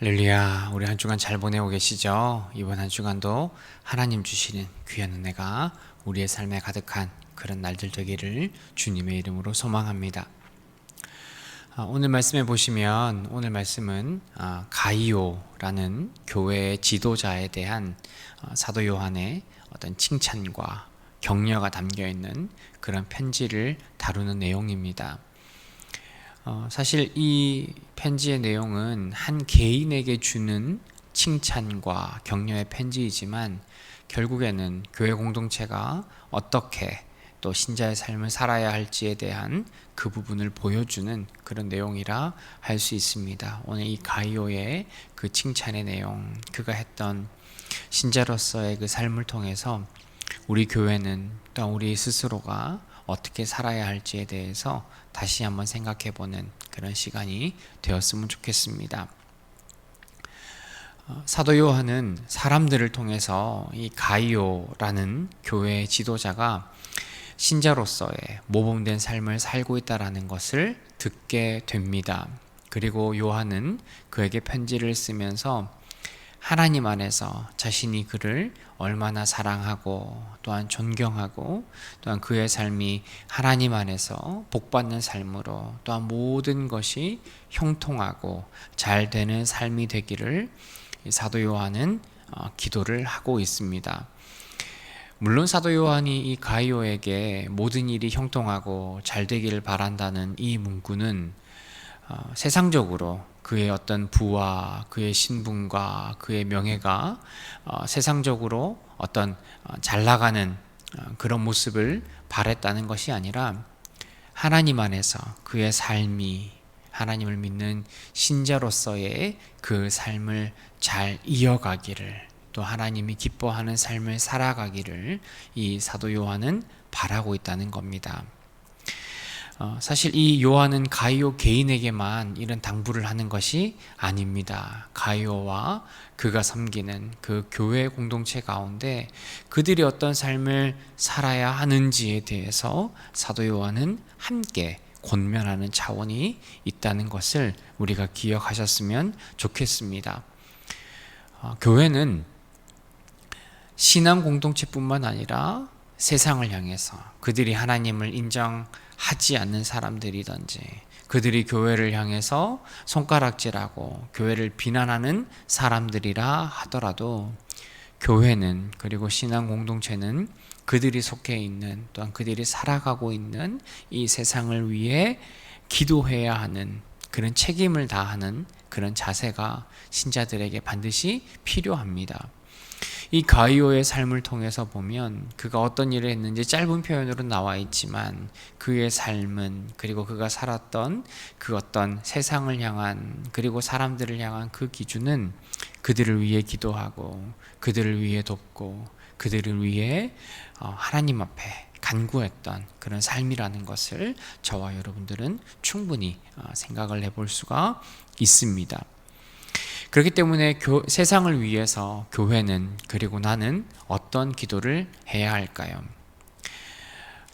할렐루야, 우리 한 주간 잘 보내고 계시죠? 이번 한 주간도 하나님 주시는 귀한 은혜가 우리의 삶에 가득한 그런 날들 되기를 주님의 이름으로 소망합니다. 아, 오늘 말씀에 보시면 오늘 말씀은 아, 가이오라는 교회의 지도자에 대한 아, 사도 요한의 어떤 칭찬과 격려가 담겨 있는 그런 편지를 다루는 내용입니다. 어, 사실 이 편지의 내용은 한 개인에게 주는 칭찬과 격려의 편지이지만 결국에는 교회 공동체가 어떻게 또 신자의 삶을 살아야 할지에 대한 그 부분을 보여주는 그런 내용이라 할 수 있습니다. 오늘 이 가이오의 그 칭찬의 내용, 그가 했던 신자로서의 그 삶을 통해서 우리 교회는 또 우리 스스로가 어떻게 살아야 할지에 대해서 다시 한번 생각해 보는 그런 시간이 되었으면 좋겠습니다. 어, 사도 요한은 사람들을 통해서 이 가이오라는 교회 지도자가 신자로서의 모범된 삶을 살고 있다라는 것을 듣게 됩니다. 그리고 요한은 그에게 편지를 쓰면서 하나님 안에서 자신이 그를 얼마나 사랑하고 또한 존경하고 또한 그의 삶이 하나님 안에서 복받는 삶으로 또한 모든 것이 형통하고 잘 되는 삶이 되기를 사도 요한은 어, 기도를 하고 있습니다. 물론 사도 요한이 이 가이오에게 모든 일이 형통하고 잘 되기를 바란다는 이 문구는 어, 세상적으로 그의 어떤 부와 그의 신분과 그의 명예가 어, 세상적으로 어떤 어, 잘 나가는 어, 그런 모습을 바랬다는 것이 아니라 하나님 안에서 그의 삶이 하나님을 믿는 신자로서의 그 삶을 잘 이어가기를 또 하나님이 기뻐하는 삶을 살아가기를 이 사도 요한은 바라고 있다는 겁니다. 어, 사실 이 요한은 가이오 개인에게만 이런 당부를 하는 것이 아닙니다. 가이오와 그가 섬기는 그 교회 공동체 가운데 그들이 어떤 삶을 살아야 하는지에 대해서 사도 요한은 함께 권면하는 차원이 있다는 것을 우리가 기억하셨으면 좋겠습니다. 어, 교회는 신앙 공동체뿐만 아니라 세상을 향해서 그들이 하나님을 인정 하지 않는 사람들이든지 그들이 교회를 향해서 손가락질하고 교회를 비난하는 사람들이라 하더라도 교회는 그리고 신앙 공동체는 그들이 속해 있는 또한 그들이 살아가고 있는 이 세상을 위해 기도해야 하는 그런 책임을 다하는 그런 자세가 신자들에게 반드시 필요합니다. 이 가이오의 삶을 통해서 보면 그가 어떤 일을 했는지 짧은 표현으로 나와 있지만 그의 삶은 그리고 그가 살았던 그 어떤 세상을 향한 그리고 사람들을 향한 그 기준은 그들을 위해 기도하고 그들을 위해 돕고 그들을 위해 어, 하나님 앞에 간구했던 그런 삶이라는 것을 저와 여러분들은 충분히 어, 생각을 해볼 수가 있습니다. 그렇기 때문에 교, 세상을 위해서 교회는 그리고 나는 어떤 기도를 해야 할까요?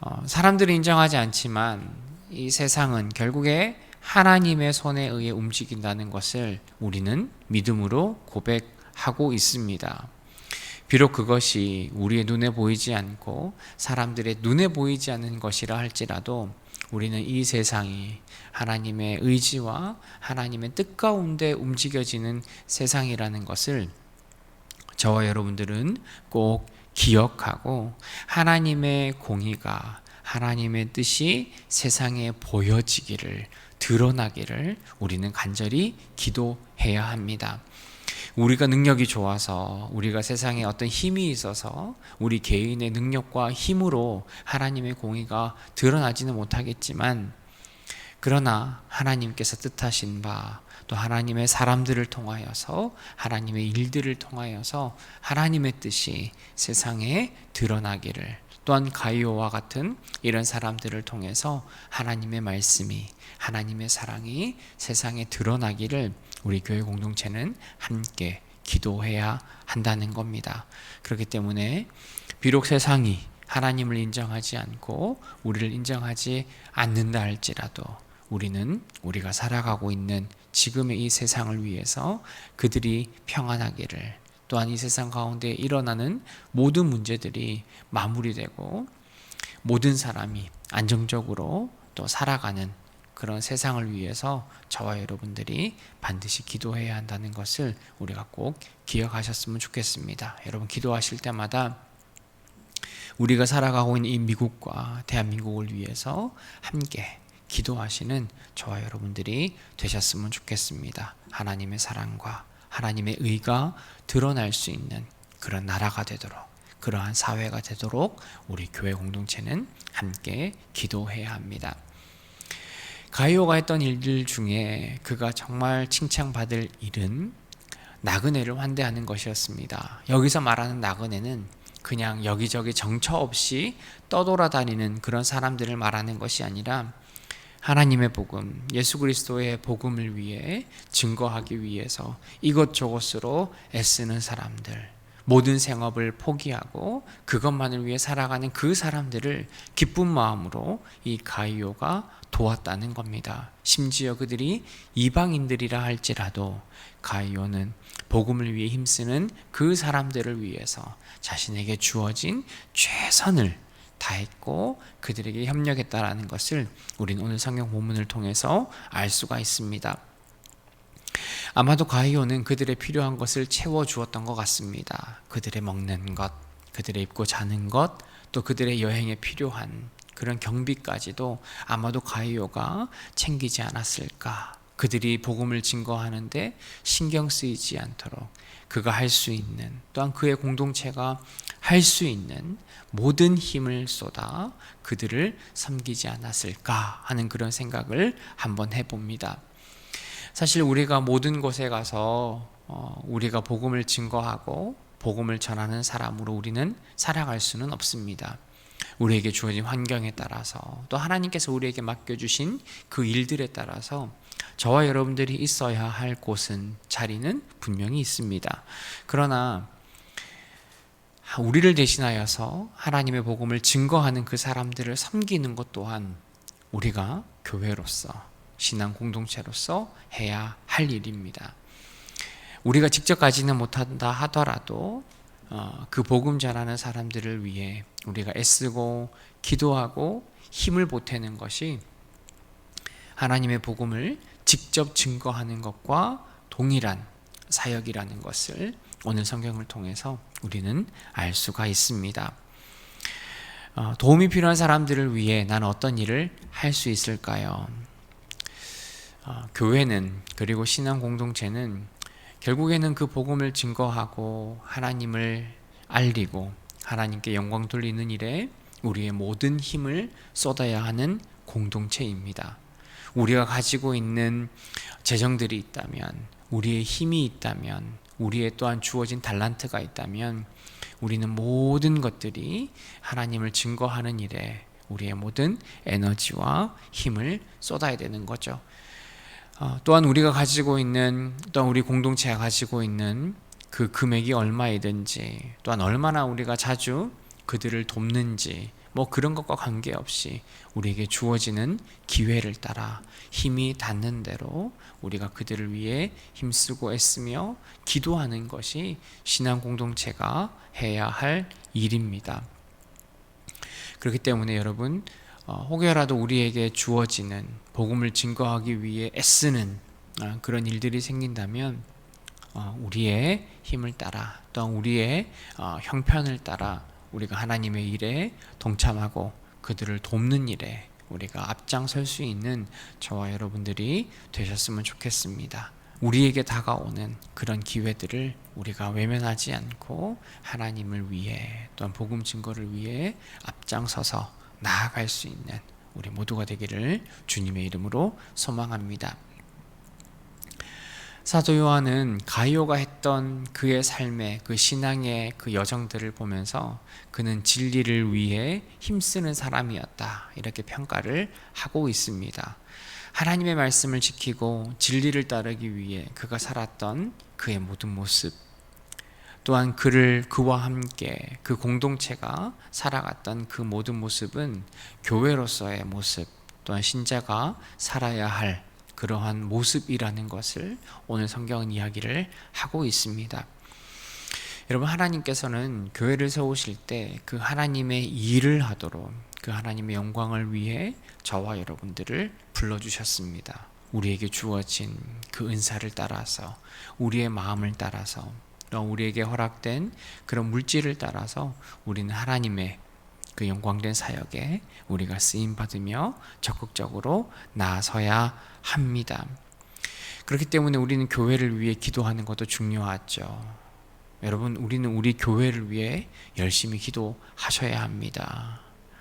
어, 사람들이 인정하지 않지만 이 세상은 결국에 하나님의 손에 의해 움직인다는 것을 우리는 믿음으로 고백하고 있습니다. 비록 그것이 우리의 눈에 보이지 않고 사람들의 눈에 보이지 않는 것이라 할지라도 우리는 이 세상이 하나님의 의지와 하나님의 뜻 가운데 움직여지는 세상이라는 것을 저와 여러분들은 꼭 기억하고 하나님의 공의가 하나님의 뜻이 세상에 보여지기를 드러나기를 우리는 간절히 기도해야 합니다. 우리가 능력이 좋아서 우리가 세상에 어떤 힘이 있어서 우리 개인의 능력과 힘으로 하나님의 공의가 드러나지는 못하겠지만 그러나 하나님께서 뜻하신 바 또 하나님의 사람들을 통하여서 하나님의 일들을 통하여서 하나님의 뜻이 세상에 드러나기를 또한 가이오와 같은 이런 사람들을 통해서 하나님의 말씀이 하나님의 사랑이 세상에 드러나기를 우리 교회 공동체는 함께 기도해야 한다는 겁니다. 그렇기 때문에 비록 세상이 하나님을 인정하지 않고 우리를 인정하지 않는다 할지라도 우리는 우리가 살아가고 있는 지금의 이 세상을 위해서 그들이 평안하기를 또한 이 세상 가운데 일어나는 모든 문제들이 마무리되고 모든 사람이 안정적으로 또 살아가는 그런 세상을 위해서 저와 여러분들이 반드시 기도해야 한다는 것을 우리가 꼭 기억하셨으면 좋겠습니다. 여러분 기도하실 때마다 우리가 살아가고 있는 이 미국과 대한민국을 위해서 함께 기도하시는 저와 여러분들이 되셨으면 좋겠습니다. 하나님의 사랑과 하나님의 의가 드러날 수 있는 그런 나라가 되도록 그러한 사회가 되도록 우리 교회 공동체는 함께 기도해야 합니다. 가이오가 했던 일들 중에 그가 정말 칭찬받을 일은 나그네를 환대하는 것이었습니다. 여기서 말하는 나그네는 그냥 여기저기 정처 없이 떠돌아다니는 그런 사람들을 말하는 것이 아니라 하나님의 복음, 예수 그리스도의 복음을 위해 증거하기 위해서 이것저것으로 애쓰는 사람들, 모든 생업을 포기하고 그것만을 위해 살아가는 그 사람들을 기쁜 마음으로 이 가이오가 도왔다는 겁니다. 심지어 그들이 이방인들이라 할지라도 가이오는 복음을 위해 힘쓰는 그 사람들을 위해서 자신에게 주어진 최선을 다했고 그들에게 협력했다라는 것을 우리는 오늘 성경 본문을 통해서 알 수가 있습니다. 아마도 가이오는 그들의 필요한 것을 채워 주었던 것 같습니다. 그들의 먹는 것, 그들의 입고 자는 것, 또 그들의 여행에 필요한 그런 경비까지도 아마도 가이오가 챙기지 않았을까. 그들이 복음을 증거하는데 신경 쓰이지 않도록 그가 할 수 있는 또한 그의 공동체가 할 수 있는 모든 힘을 쏟아 그들을 섬기지 않았을까 하는 그런 생각을 한번 해봅니다. 사실 우리가 모든 곳에 가서 어, 우리가 복음을 증거하고 복음을 전하는 사람으로 우리는 살아갈 수는 없습니다. 우리에게 주어진 환경에 따라서 또 하나님께서 우리에게 맡겨주신 그 일들에 따라서 저와 여러분들이 있어야 할 곳은 자리는 분명히 있습니다. 그러나 우리를 대신하여서 하나님의 복음을 증거하는 그 사람들을 섬기는 것 또한 우리가 교회로서 신앙 공동체로서 해야 할 일입니다. 우리가 직접 가지는 못한다 하더라도 어, 그 복음 전하는 사람들을 위해 우리가 애쓰고 기도하고 힘을 보태는 것이 하나님의 복음을 직접 증거하는 것과 동일한 사역이라는 것을 오늘 성경을 통해서 우리는 알 수가 있습니다. 어, 도움이 필요한 사람들을 위해 나는 어떤 일을 할 수 있을까요? 어, 교회는 그리고 신앙 공동체는 결국에는 그 복음을 증거하고 하나님을 알리고 하나님께 영광 돌리는 일에 우리의 모든 힘을 쏟아야 하는 공동체입니다. 우리가 가지고 있는 재정들이 있다면, 우리의 힘이 있다면, 우리의 또한 주어진 달란트가 있다면, 우리는 모든 것들이 하나님을 증거하는 일에 우리의 모든 에너지와 힘을 쏟아야 되는 거죠. 어, 또한 우리가 가지고 있는 또한 우리 공동체가 가지고 있는 그 금액이 얼마이든지 또한 얼마나 우리가 자주 그들을 돕는지 뭐 그런 것과 관계없이 우리에게 주어지는 기회를 따라 힘이 닿는 대로 우리가 그들을 위해 힘쓰고 애쓰며 기도하는 것이 신앙 공동체가 해야 할 일입니다. 그렇기 때문에 여러분 어, 혹여라도 우리에게 주어지는 복음을 증거하기 위해 애쓰는 어, 그런 일들이 생긴다면 어, 우리의 힘을 따라 또 우리의 형편을 따라 우리가 하나님의 일에 동참하고 그들을 돕는 일에 우리가 앞장설 수 있는 저와 여러분들이 되셨으면 좋겠습니다. 우리에게 다가오는 그런 기회들을 우리가 외면하지 않고 하나님을 위해 또한 복음 증거를 위해 앞장서서 나아갈 수 있는 우리 모두가 되기를 주님의 이름으로 소망합니다. 사도 요한은 가이오가 했던 그의 삶의 그 신앙의 그 여정들을 보면서 그는 진리를 위해 힘쓰는 사람이었다. 이렇게 평가를 하고 있습니다. 하나님의 말씀을 지키고 진리를 따르기 위해 그가 살았던 그의 모든 모습, 또한 그를 그와 함께 그 공동체가 살아갔던 그 모든 모습은 교회로서의 모습, 또한 신자가 살아야 할 그러한 모습이라는 것을 오늘 성경은 이야기를 하고 있습니다. 여러분 하나님께서는 교회를 세우실 때 그 하나님의 일을 하도록 그 하나님의 영광을 위해 저와 여러분들을 불러 주셨습니다. 우리에게 주어진 그 은사를 따라서 우리의 마음을 따라서 또 우리에게 허락된 그런 물질을 따라서 우리는 하나님의 그 영광된 사역에 우리가 쓰임 받으며 적극적으로 나서야 합니다. 그렇기 때문에 우리는 교회를 위해 기도하는 것도 중요하죠. 여러분, 우리는 우리 교회를 위해 열심히 기도하셔야 합니다.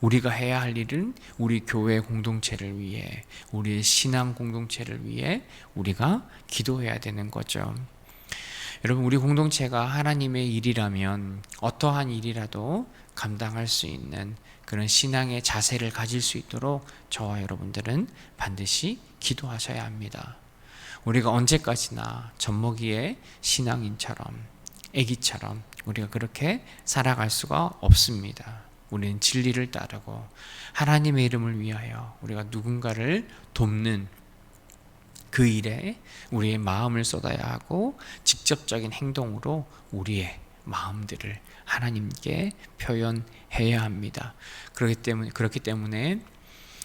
우리가 해야 할 일은 우리 교회 공동체를 위해, 우리의 신앙 공동체를 위해 우리가 기도해야 되는 거죠. 여러분, 우리 공동체가 하나님의 일이라면 어떠한 일이라도 감당할 수 있는 그런 신앙의 자세를 가질 수 있도록 저와 여러분들은 반드시 기도하셔야 합니다. 우리가 언제까지나 젖먹이의 신앙인처럼, 애기처럼 우리가 그렇게 살아갈 수가 없습니다. 우리는 진리를 따르고 하나님의 이름을 위하여 우리가 누군가를 돕는 그 일에 우리의 마음을 쏟아야 하고 직접적인 행동으로 우리의 마음들을 하나님께 표현해야 합니다. 그렇기 때문에 그렇기 때문에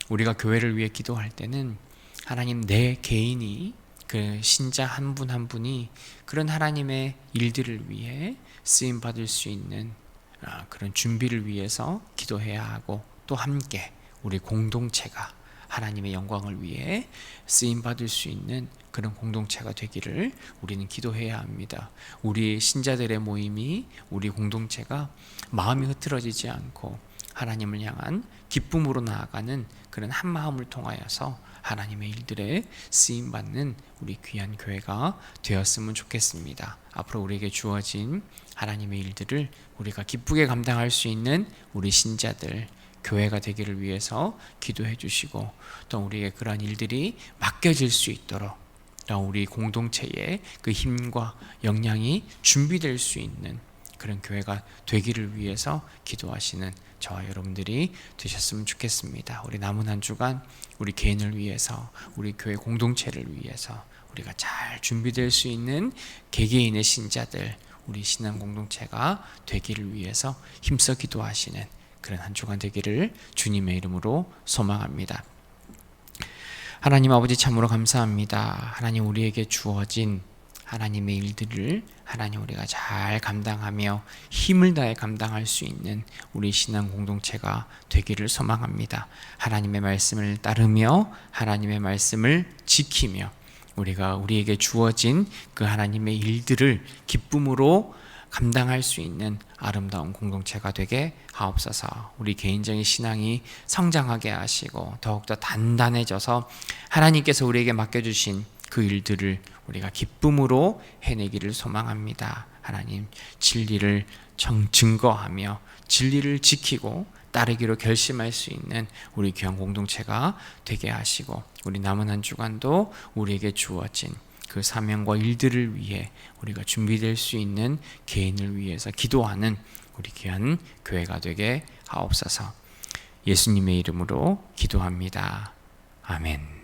우리가 교회를 위해 기도할 때는 하나님 내 개인이 그 신자 한 분 한 분이 그런 하나님의 일들을 위해 쓰임 받을 수 있는 아, 그런 준비를 위해서 기도해야 하고 또 함께 우리 공동체가 하나님의 영광을 위해 쓰임 받을 수 있는 그런 공동체가 되기를 우리는 기도해야 합니다. 우리 신자들의 모임이 우리 공동체가 마음이 흐트러지지 않고 하나님을 향한 기쁨으로 나아가는 그런 한 마음을 통하여서 하나님의 일들에 쓰임 받는 우리 귀한 교회가 되었으면 좋겠습니다. 앞으로 우리에게 주어진 하나님의 일들을 우리가 기쁘게 감당할 수 있는 우리 신자들 교회가 되기를 위해서 기도해 주시고 또 우리에게 그러한 일들이 맡겨질 수 있도록 또 우리 공동체에 그 힘과 역량이 준비될 수 있는 그런 교회가 되기를 위해서 기도하시는 저와 여러분들이 되셨으면 좋겠습니다. 우리 남은 한 주간 우리 개인을 위해서 우리 교회 공동체를 위해서 우리가 잘 준비될 수 있는 개개인의 신자들 우리 신앙 공동체가 되기를 위해서 힘써 기도하시는 그런 한 주간 되기를 주님의 이름으로 소망합니다. 하나님 아버지 참으로 감사합니다. 하나님 우리에게 주어진 하나님의 일들을 하나님 우리가 잘 감당하며 힘을 다해 감당할 수 있는 우리 신앙 공동체가 되기를 소망합니다. 하나님의 말씀을 따르며 하나님의 말씀을 지키며 우리가 우리에게 주어진 그 하나님의 일들을 기쁨으로 감당할 수 있는 아름다운 공동체가 되게 하옵소서. 우리 개인적인 신앙이 성장하게 하시고 더욱더 단단해져서 하나님께서 우리에게 맡겨주신 그 일들을 우리가 기쁨으로 해내기를 소망합니다. 하나님 진리를 정 증거하며 진리를 지키고 따르기로 결심할 수 있는 우리 귀한 공동체가 되게 하시고 우리 남은 한 주간도 우리에게 주어진 그 사명과 일들을 위해 우리가 준비될 수 있는 개인을 위해서 기도하는 우리 귀한 교회가 되게 하옵소서. 예수님의 이름으로 기도합니다. 아멘.